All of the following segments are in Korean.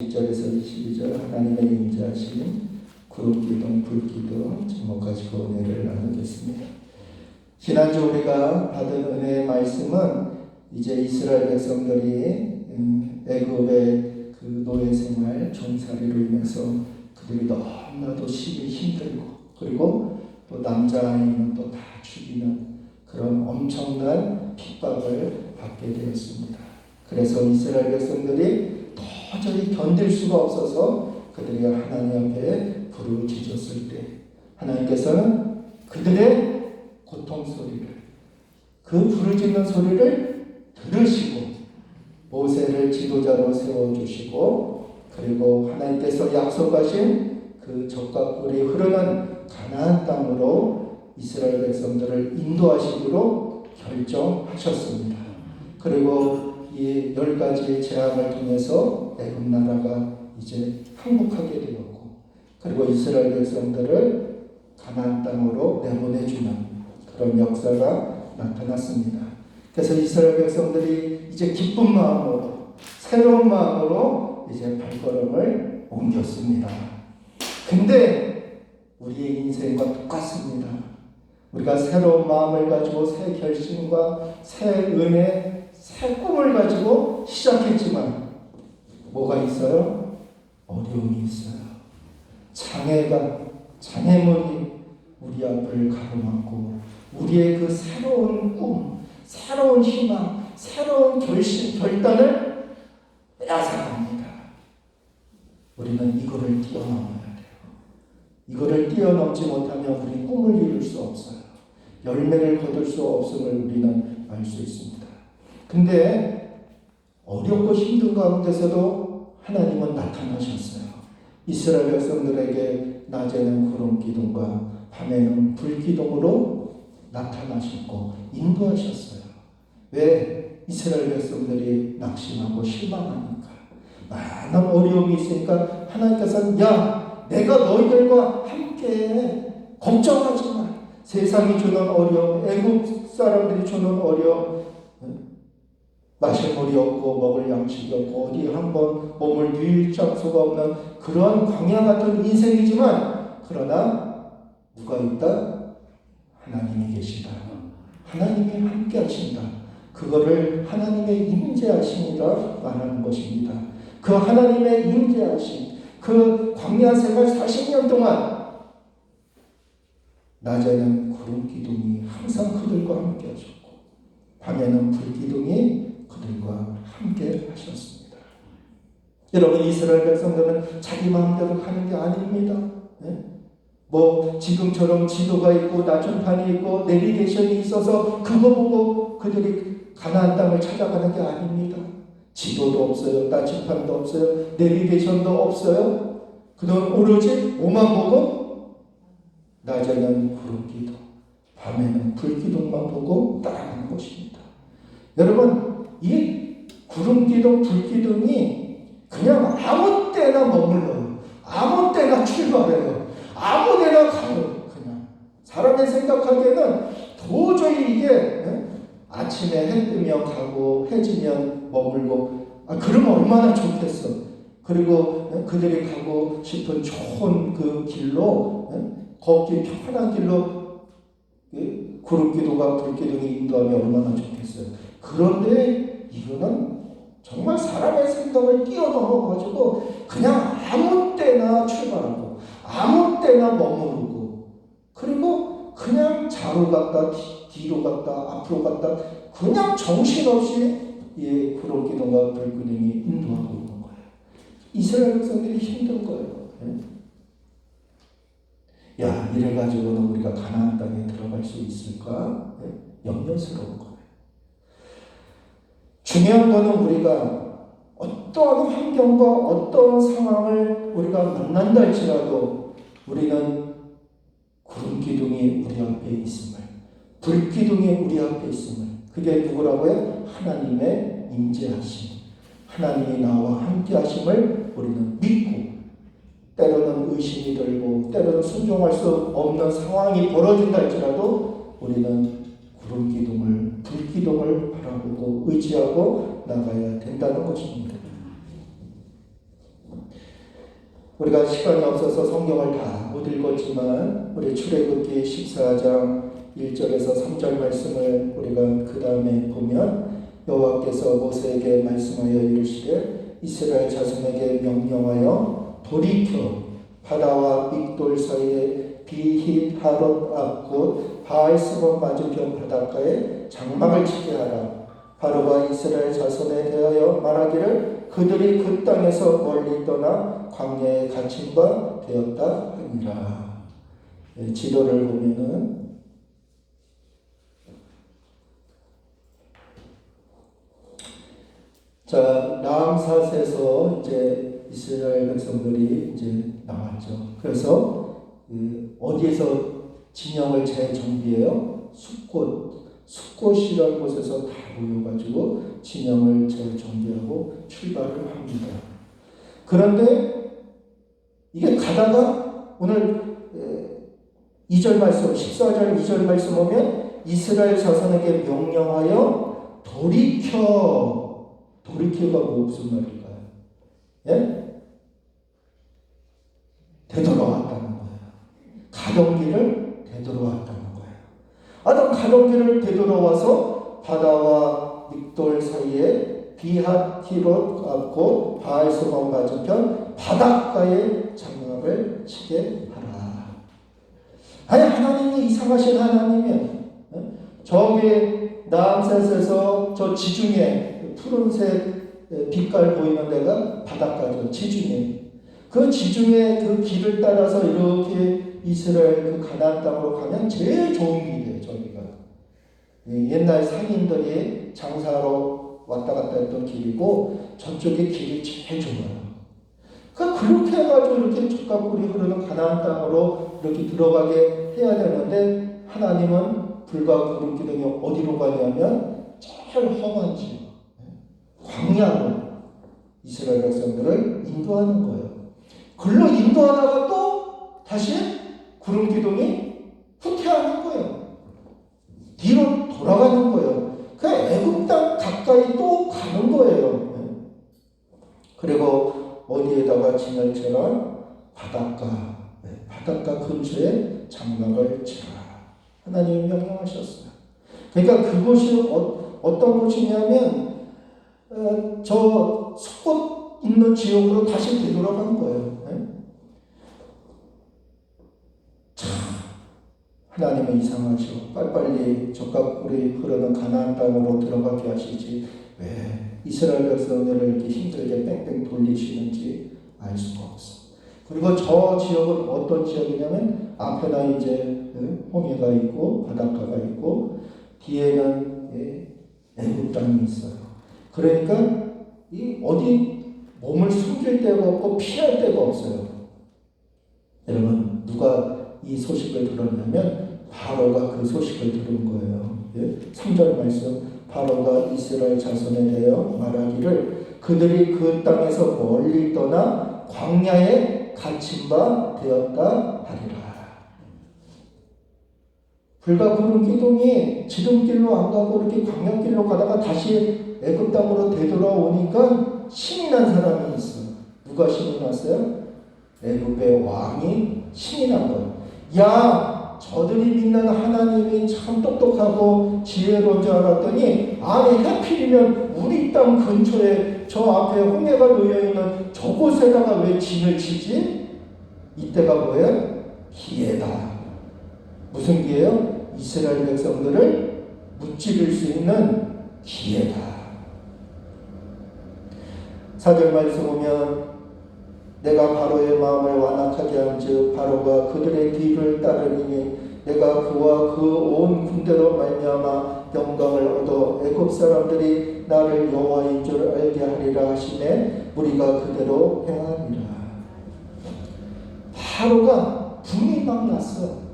1절에서 22절 하나님의 임재하심 구름기둥 불기둥 제목 가지고 은혜를 나누겠습니다. 지난주 우리가 받은 은혜의 말씀은 이제 이스라엘 백성들이 음, 애굽의 그 노예 생활 종살이로 인해서 그들이 너무나도 시기 힘들고 그리고 또 남자아이는 또 다 죽이는 그런 엄청난 핍박을 받게 되었습니다. 그래서 이스라엘 백성들이 도저히 견딜 수가 없어서 그들이 하나님 앞에 부르짖었을 때 하나님께서는 그들의 고통 소리를 그 부르짖는 소리를 들으시고 모세를 지도자로 세워 주시고 그리고 하나님께서 약속하신 그 적과 꿀이 흐르는 가나안 땅으로 이스라엘 백성들을 인도하시기로 결정하셨습니다. 그리고 이 열 가지의 재앙을 통해서 애굽 나라가 이제 항복하게 되었고 그리고 이스라엘 백성들을 가나안 땅으로 내보내주는 그런 역사가 나타났습니다. 그래서 이스라엘 백성들이 이제 기쁜 마음으로 새로운 마음으로 이제 발걸음을 옮겼습니다. 근데 우리의 인생과 똑같습니다. 우리가 새로운 마음을 가지고 새 결심과 새 은혜, 새 꿈을 가지고 시작했지만 뭐가 있어요? 어려움이 있어요. 장애가 장애물이 우리 앞을 가로막고 우리의 그 새로운 꿈, 새로운 희망, 새로운 결심, 결단을 빼앗아갑니다. 우리는 이거를 뛰어넘어야 돼요. 이거를 뛰어넘지 못하면 우리 꿈을 이룰 수 없어요. 열매를 거둘 수 없음을 우리는 알 수 있습니다. 근데 어렵고 힘든 가운데서도 하나님은 나타나셨어요. 이스라엘 백성들에게 낮에는 구름 기둥과 밤에는 불 기둥으로 나타나셨고 인도하셨어요. 왜 이스라엘 백성들이 낙심하고 실망하니까 많은 어려움이 있으니까 하나님께서는 야 내가 너희들과 함께 걱정하지 마. 세상이 주는 어려움, 애국 사람들이 주는 어려움, 마실 물이 없고 먹을 양식이 없고 어디 한번 몸을 누일 장소가 없는 그런 광야 같은 인생이지만 그러나 누가 있다? 하나님이 계시다. 하나님이 함께 하신다. 그거를 하나님의 임재하심이라 말하는 것입니다. 그 하나님의 임재하심, 그 광야 생활 40년 동안 낮에는 구름 기둥이 항상 그들과 함께 하셨고 밤에는 불 기둥이 그들과 함께 하셨습니다. 여러분 이스라엘 백성들은 자기 마음대로 가는 게 아닙니다. 네? 뭐 지금처럼 지도가 있고 나침판이 있고 내비게이션이 있어서 그거 보고 그들이 가나안 땅을 찾아가는 게 아닙니다. 지도도 없어요. 나침판도 없어요. 내비게이션도 없어요. 그동안 오로지 오만 보고 낮에는 구름기둥, 밤에는 불기둥만 보고 따라가는 것입니다. 여러분 이 구름기둥, 불기둥이 그냥 아무 때나 머물러요. 아무 때나 출발해요. 아무 데나 가요. 그냥 사람이 생각하기에는 도저히 이게 예? 아침에 해 뜨면 가고 해지면 머물고 아 그러면 얼마나 좋겠어. 그리고 예? 그들이 가고 싶은 좋은 그 길로 예? 걷기 편한 길로 예? 구름기도가 불기둥이 인도하면 얼마나 좋겠어요. 그런데 이거는 정말 사람의 생각을 뛰어넘어 가지고 그냥 아무 때나 출발하고 아무 때나 머무르고 그리고 그냥 좌로 갔다 뒤로 갔다 앞으로 갔다 그냥 정신없이 예, 구름 기둥과 불기둥이 인도하고 있는 거예요. 이스라엘 백성들이 힘든 거예요. 예? 야 이래 가지고는 우리가 가나안 땅에 들어갈 수 있을까? 예? 염려스러운 거예요. 중요한 거는 우리가 어떠한 환경과 어떠한 상황을 우리가 만난다 할지라도 우리는 구름 기둥이 우리 앞에 있음을, 불 기둥이 우리 앞에 있음을, 그게 누구라고요? 하나님의 임재하심, 하나님이 나와 함께 하심을 우리는 믿고, 때로는 의심이 들고, 때로는 순종할 수 없는 상황이 벌어진다 할지라도 우리는 구름 기둥을, 불 기둥을 바라보고 의지하고 나가야 된다는 것입니다. 우리가 시간이 없어서 성경을 다 못 읽었지만 우리 출애굽기 14장 1절에서 3절 말씀을 우리가 그 다음에 보면 여호와께서 모세에게 말씀하여 이르시되 이스라엘 자손에게 명령하여 돌이켜 바다와 믹돌 사이에 비히 하롯 앞곧 바알스본 맞은편 바닷가에 장막을 치게 하라 바로가 이스라엘 자손에 대하여 말하기를 그들이 그 땅에서 멀리 떠나 광야에 갇힌 바 되었다 하니라 예, 지도를 보면은 자, 라암사스에서 이제 이스라엘 백성들이 이제 나왔죠. 그래서 그 어디에서 진영을 재정비해요? 숲곳, 숲곳이라는 곳에서 다 모여가지고 진영을 재정비하고 출발을 합니다. 그런데 이게 가다가 오늘 2절 말씀, 14절 2절 말씀 보면 이스라엘 자손에게 명령하여 돌이켜 돌이켜가 뭐 무슨 말일까요? 예? 되돌아왔다는 거예요. 가던 길을 되돌아왔다 가던 길을 되돌아와서 바다와 믹돌 사이에 비하티롯 앞고 바알소방 맞은편 바닷가에 장막을 치게 하라. 아니 하나님이 이상하신 하나님이에요. 예? 저기 남셋에서 저 지중해 푸른색 빛깔 보이는 데가 바닷가죠. 지중해. 그 지중해 그 길을 따라서 이렇게 이스라엘 그 가나안 땅으로 가면 제일 좋은 길이에요. 저기가. 예, 옛날 상인들이 장사로 왔다 갔다 했던 길이고 저쪽에 길이 제일 좋아요. 그러니까 그렇게 해가지고 이렇게 족각불이 흐르는 가나안 땅으로 이렇게 들어가게 해야 되는데 하나님은 불과 구름 기둥이 어디로 가냐면 제일 험한 지역. 광야로 이스라엘 백성들을 인도하는 거예요. 글로 인도하다가 또 다시 구름 기둥이 후퇴하는 거예요. 뒤로 돌아가는 거예요. 그 애굽 땅 가까이 또 가는 거예요. 그리고 어디에다가 진을 쳐라? 바닷가. 네, 바닷가 근처에 장막을 치라. 하나님이 명령하셨어요. 그러니까 그곳이 어, 어떤 곳이냐면 어, 저 숲꽃 있는 지역으로 다시 되돌아간 거예요. 네? 참 하나님은 이상하죠. 빨리빨리 적각불이 흐르는 가나안 땅으로 들어가게 하시지 왜 이스라엘 백성들을 이렇게 힘들게 뺑뺑 돌리시는지 알 수가 없어. 그리고 저 지역은 어떤 지역이냐면 앞에나 이제 홍해가 있고 바닷가가 있고 뒤에는 예, 애굽 땅이 있어요. 그러니까 이 어디 몸을 숨길 데가 없고 피할 데가 없어요. 여러분 누가 이 소식을 들었냐면 바로가 그 소식을 들은 거예요. 예? 3절 말씀 바로가 이스라엘 자손에 대하여 말하기를 그들이 그 땅에서 멀리 떠나 광야에 갇힌 바 되었다 하리라. 불과 구름 기둥이 지름길로 안 가고 이렇게 광야길로 가다가 다시 애굽 땅으로 되돌아오니까 신이 난 사람이 있어. 누가 신이 났어요? 애굽의 왕이 신이 난 거예요. 야, 저들이 믿는 하나님이 참 똑똑하고 지혜로운 줄 알았더니 아니 해필이면 우리 땅 근처에 저 앞에 홍해가 놓여 있는 저곳에다가 왜 진을 치지? 이때가 뭐예요? 기회다. 무슨 기회요? 이스라엘 백성들을 무찌를 수 있는 기회다. 사절 말씀 보면 내가 바로의 마음을 완악하게 한즉 바로가 그들의 뒤를 따르니 내가 그와 그 온 군대로 말미암아 영광을 얻어 애굽 사람들이 나를 여호와인 줄 알게 하리라 하시매 우리가 그대로 행하리라. 바로가 분이 막 났어.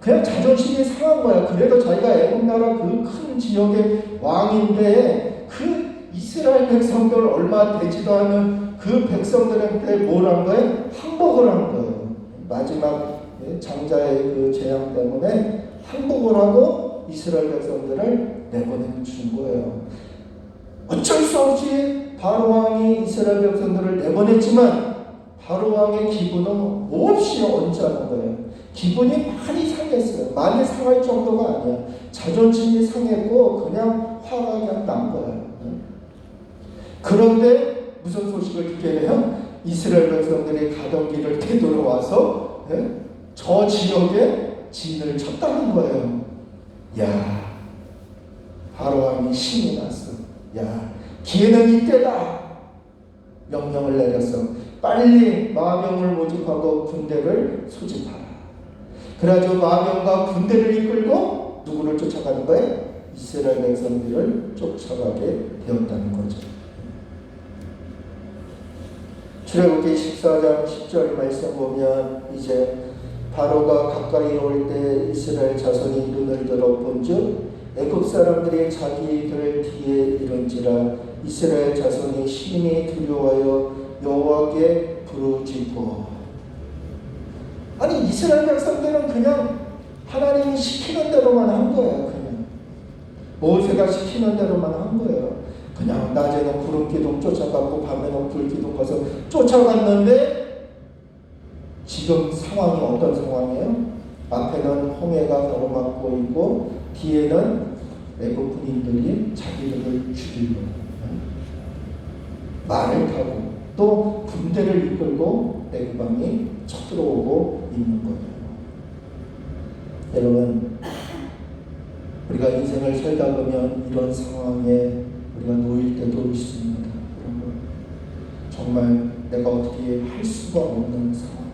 그냥 자존심이 상한 거야. 그래도 자기가 애굽 나라 그 큰 지역의 왕인데 그 이스라엘 백성들 얼마 되지도 않은 그 백성들한테 뭘한 거예요? 항복을 한 거예요. 마지막 장자의 그 재앙 때문에 항복을 하고 이스라엘 백성들을 내보내 준 거예요. 어쩔 수 없이 바로 왕이 이스라엘 백성들을 내보냈지만 바로 왕의 기분은 몹시 언짢은 거예요. 기분이 많이 상했어요. 많이 상할 정도가 아니야. 자존심이 상했고 그냥 화가 그냥 난 거예요. 그런데 무슨 소식을 듣게 해요? 이스라엘 백성들이 가던 길을 되돌아와서 예? 저 지역에 진을 쳤다는 거예요. 야, 바로 왕이 신이 났어. 야, 기회는 이때다. 명령을 내렸어. 빨리 마병을 모집하고 군대를 소집하라. 그래가지고 마병과 군대를 이끌고 누구를 쫓아가는 거예요? 이스라엘 백성들을 쫓아가게 되었다는 거죠. 출애굽기 14장 10절 말씀 보면 이제 바로가 가까이 올 때 이스라엘 자손이 눈을 들어 본즉 애굽 사람들이 자기들 뒤에 이른지라 이스라엘 자손이 심히 두려워하여 여호와께 부르짖고 아니 이스라엘 백성들은 그냥 하나님이 시키는 대로만 한 거예요 그냥. 모세가 시키는 대로만 한 거예요 그냥 낮에는 구름 기둥 쫓아갔고 밤에는 불 기둥 가서 쫓아갔는데 지금 상황이 어떤 상황이에요? 앞에는 홍해가 가로막고 있고 뒤에는 애국 군인들이 자기들을 죽이고 말을 타고 또 군대를 이끌고 애국왕이 쳐들어오고 있는 거예요. 여러분 우리가 인생을 살다 보면 이런 상황에 우리가 놓일 때도 있습니다. 정말 내가 어떻게 할 수가 없는 상황,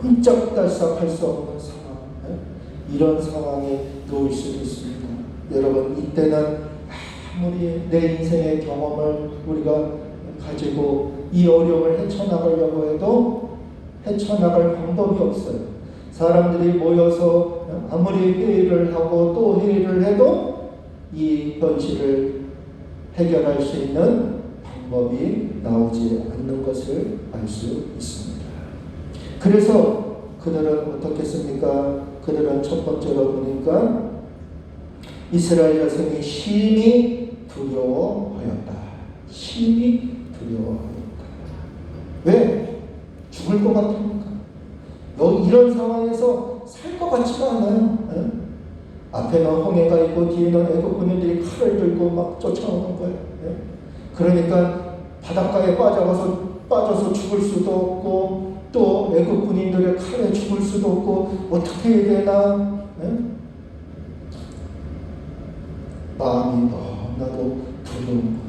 꼼짝달싹 할 수 없는 상황, 예? 이런 상황에 놓일 수도 있습니다. 여러분 이때는 아무리 내 인생의 경험을 우리가 가지고 이 어려움을 헤쳐나가려고 해도 헤쳐나갈 방법이 없어요. 사람들이 모여서 아무리 회의를 하고 또 회의를 해도 이 현실을 해결할 수 있는 방법이 나오지 않는 것을 알 수 있습니다. 그래서 그들은 어떻겠습니까? 그들은 첫 번째로 보니까 이스라엘 자손이 심히 두려워하였다. 심히 두려워하였다. 왜? 죽을 것 같으니까. 여기 이런 상황에서 살 것 같지가 않아요. 예? 앞에는 홍해가 있고 뒤에는 애국 군인들이 칼을 들고 막 쫓아오는 거예요. 예? 그러니까 바닷가에 빠져가서 빠져서 죽을 수도 없고 또 애국 군인들의 칼에 죽을 수도 없고 어떻게 해야 되나? 예? 마음이 너무나도 두려운 것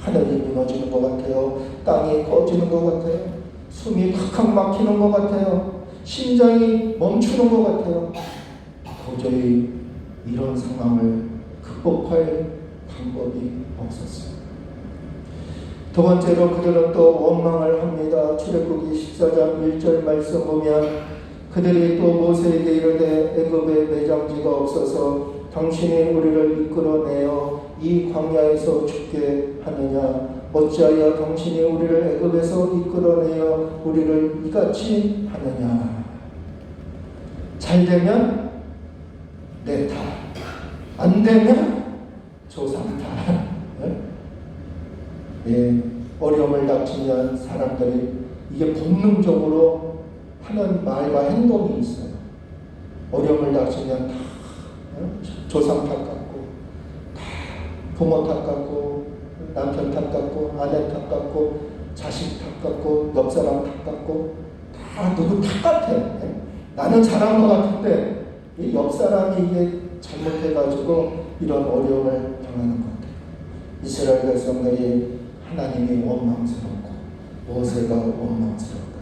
하늘이 무너지는 것 같아요. 땅이 꺼지는 것 같아요. 숨이 칵칵 막히는 것 같아요. 심장이 멈추는 것 같아요. 도저히 이런 상황을 극복할 방법이 없었어요. 두 번째로 그들은 또 원망을 합니다. 출애굽기 14장 1절 말씀 보면 그들이 또 모세에게 이르되 애굽에 매장지가 없어서 당신이 우리를 이끌어내어 이 광야에서 죽게 하느냐 어찌하여 당신이 우리를 애굽에서 이끌어내어 우리를 이같이 하느냐 잘 되면 내 탓, 안 되면 조상 탓. 예? 예, 어려움을 닥치면 사람들이 이게 본능적으로 하는 말과 행동이 있어요. 어려움을 닥치면 다 어? 조상 탓 같고, 다 부모 탓 같고, 남편 탓 같고, 아내 탓 같고, 자식 탓 같고, 옆 사람 탓 같고, 다 누구 탓 같아. 예? 나는 잘한 것 같은데, 이 옆 사람이 이게 잘못해가지고 이런 어려움을 당하는 것 같아요. 이스라엘 백성들이 하나님이 원망스럽고 모세가 원망스럽다는.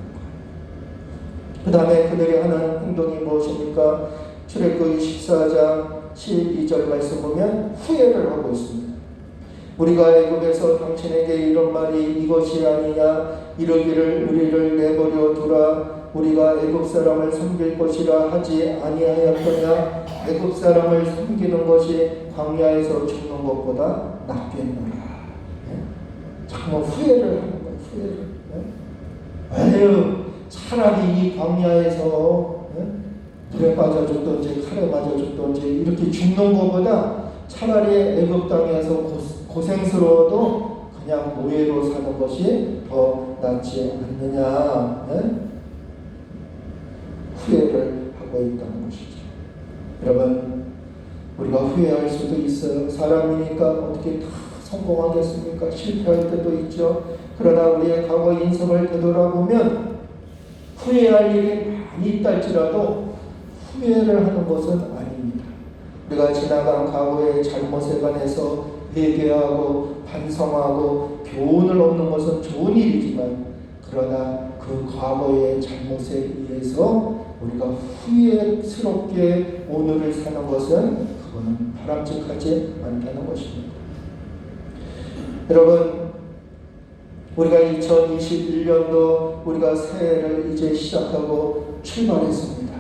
그 다음에 그들이 하는 행동이 무엇입니까? 출애굽기 14장 12절 말씀 보면 후회를 하고 있습니다. 우리가 애굽에서 당신에게 이런 말이 이것이 아니냐 이르기를 우리를 내버려 두라 우리가 애굽 사람을 섬길 것이라 하지 아니하였더냐 애굽 사람을 섬기는 것이 광야에서 죽는 것보다 낫겠노라. 예? 정말 후회를 하는 거예요. 후회를. 예? 에휴 차라리 이 광야에서 예? 불에 빠져 죽던지 칼에 맞아 죽던지 이렇게 죽는 것보다 차라리 애굽 땅에서 고, 고생스러워도 그냥 노예로 사는 것이 더 낫지 않느냐 네? 후회를 하고 있다는 것이죠. 여러분 우리가 후회할 수도 있어요. 사람이니까 어떻게 다 성공하겠습니까? 실패할 때도 있죠. 그러나 우리의 과거 인생을 되돌아보면 후회할 일이 많이 있다 할지라도 후회를 하는 것은 아닙니다. 우리가 지나간 과거의 잘못에 관해서 회개하고 반성하고 교훈을 얻는 것은 좋은 일이지만 그러나 그 과거의 잘못에 의해서 우리가 후회스럽게 오늘을 사는 것은 그거는 바람직하지 않다는 것입니다. 여러분 우리가 2021년도 우리가 새해를 이제 시작하고 출발했습니다.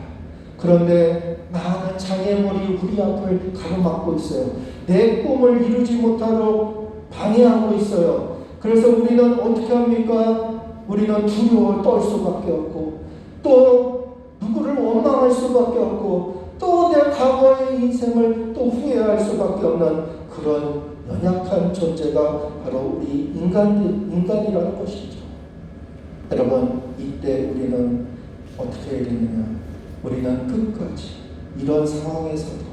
그런데 많은 장애물이 우리 앞을 가로막고 있어요. 내 꿈을 이루지 못하도록 방해하고 있어요. 그래서 우리는 어떻게 합니까? 우리는 두려워 떨 수밖에 없고 또 수밖에 없고 또 내 과거의 인생을 또 후회할 수밖에 없는 그런 연약한 존재가 바로 우리 인간, 인간이라는 것이죠. 여러분, 이때 우리는 어떻게 해야 되느냐? 우리는 끝까지, 이런 상황에서도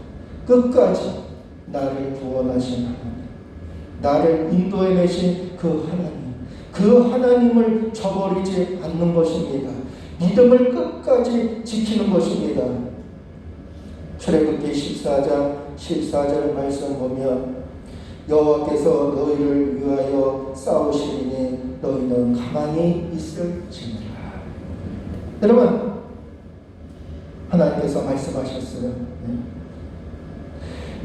끝까지 나를 구원하신 하나님, 나를 인도해내신 그 하나님, 그 하나님을 저버리지 않는 것입니다. 믿음을 끝까지 지키는 것입니다. 출애굽기 14장 14절 말씀 보면 여호와께서 너희를 위하여 싸우시리니 너희는 가만히 있을지니라. 여러분 하나님께서 말씀하셨어요. 네?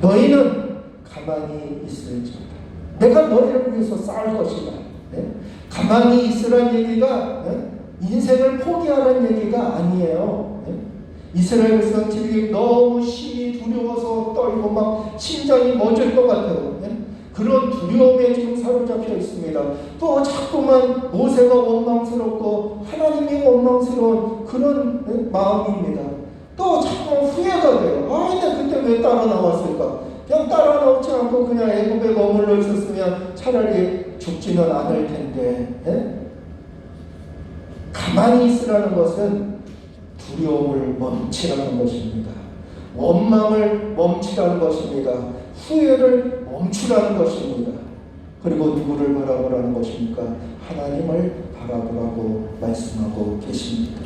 너희는 가만히 있을지니라. 내가 너희를 위해서 싸울 것이다. 네? 가만히 있으란 얘기가 네? 인생을 포기하라는 얘기가 아니에요. 네? 이스라엘 백성들이 너무 심히 두려워서 떨고 막 심장이 멎을 것 같아요. 네? 그런 두려움에 지금 사로잡혀 있습니다. 또 자꾸만 모세가 원망스럽고 하나님이 원망스러운 그런 네? 마음입니다. 또 자꾸 후회가 돼요. 아, 근데 그때 왜 따라 나왔을까? 그냥 따라 나오지 않고 그냥 애굽에 머물러 있었으면 차라리 죽지는 않을 텐데. 네? 가만히 있으라는 것은 두려움을 멈추라는 것입니다. 원망을 멈추라는 것입니다. 후회를 멈추라는 것입니다. 그리고 누구를 바라보라는 것입니까? 하나님을 바라보라고 말씀하고 계십니다.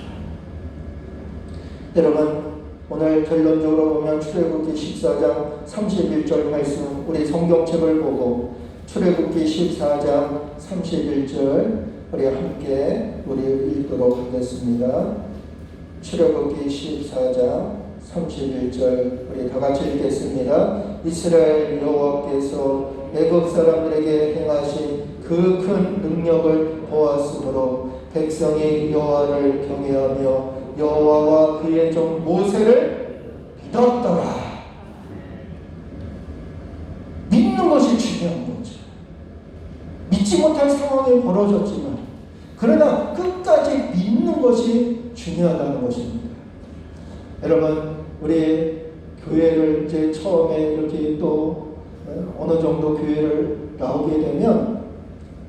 여러분 오늘 결론적으로 보면 출애굽기 14장 31절 말씀 우리 성경책을 보고 출애굽기 14장 31절 우리 함께 우리 읽도록 하겠습니다. 출애굽기 14장 31절 우리 다 같이 읽겠습니다. 이스라엘 여호와께서 애굽 사람들에게 행하신 그 큰 능력을 보았으므로 백성이 여호와를 경외하며 여호와와 그의 종 모세를 믿었더라. 믿는 것이 중요한 거죠. 믿지 못할 상황이 벌어졌지만 그러나 끝까지 믿는 것이 중요하다는 것입니다. 여러분 우리 교회를 이제 처음에 이렇게 또 어느 정도 교회를 나오게 되면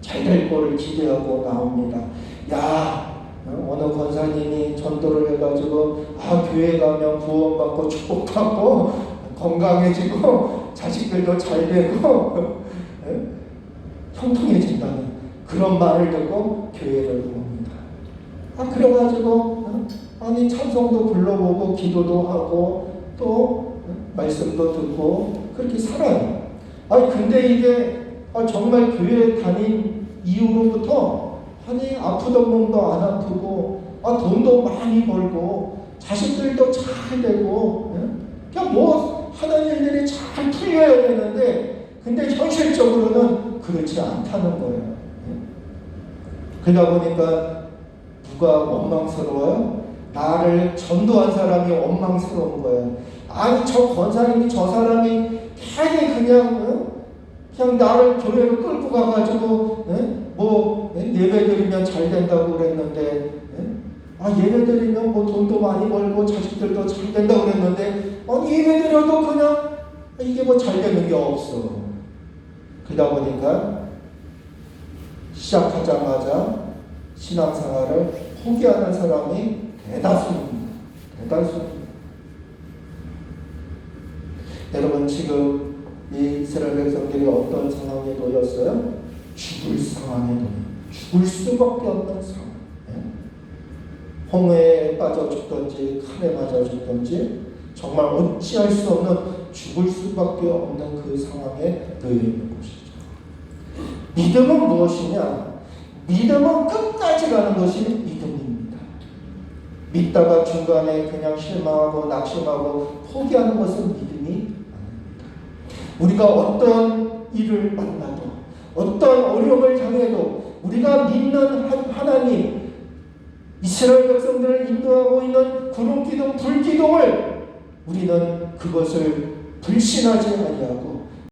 잘 될 거를 기대하고 나옵니다. 야 어느 권사님이 전도를 해가지고 아 교회 가면 구원받고 축복받고 건강해지고 자식들도 잘 되고 형통해진다는 그런 말을 듣고 교회를 옵니다. 아 그래가지고 아니 찬송도 불러보고 기도도 하고 또 말씀도 듣고 그렇게 살아요. 아니 근데 이게 아, 정말 교회 다닌 이후로부터 아니 아프던 몸도 안 아프고 아 돈도 많이 벌고 자식들도 잘 되고 그냥 뭐 하는 일들이 잘 풀려야 되는데 근데 현실적으로는 그렇지 않다는 거예요. 그러다 보니까 누가 원망스러워요? 나를 전도한 사람이 원망스러운 거예요. 아니 저 권사님이 저 사람이 괜히 그냥 어? 그냥 나를 교회로 끌고 가가지고 어? 뭐 예배 드리면 잘 된다고 그랬는데 어? 아 예배 드리면 뭐 돈도 많이 벌고 자식들도 잘 된다고 그랬는데 아니 예배 드려도 그냥 이게 뭐 잘 되는 게 없어. 그러다 보니까 시작하자마자 신앙생활을 포기하는 사람이 대다수입니다. 대다수. 여러분 지금 이 이스라엘 백성들이 어떤 상황에 놓였어요? 죽을 상황에 놓여. 죽을 수밖에 없는 상황. 예? 홍해에 빠져 죽든지 칼에 맞아 죽든지 정말 어찌할 수 없는 죽을 수밖에 없는 그 상황에 놓여 있는 것이죠. 믿음은 무엇이냐? 믿음은 끝까지 가는 것이 믿음입니다. 믿다가 중간에 그냥 실망하고 낙심하고 포기하는 것은 믿음이 아닙니다. 우리가 어떤 일을 만나도 어떤 어려움을 당해도 우리가 믿는 하- 하나님 이스라엘 백성들을 인도하고 있는 구름 기둥, 불 기둥을 우리는 그것을 불신하지 아니하고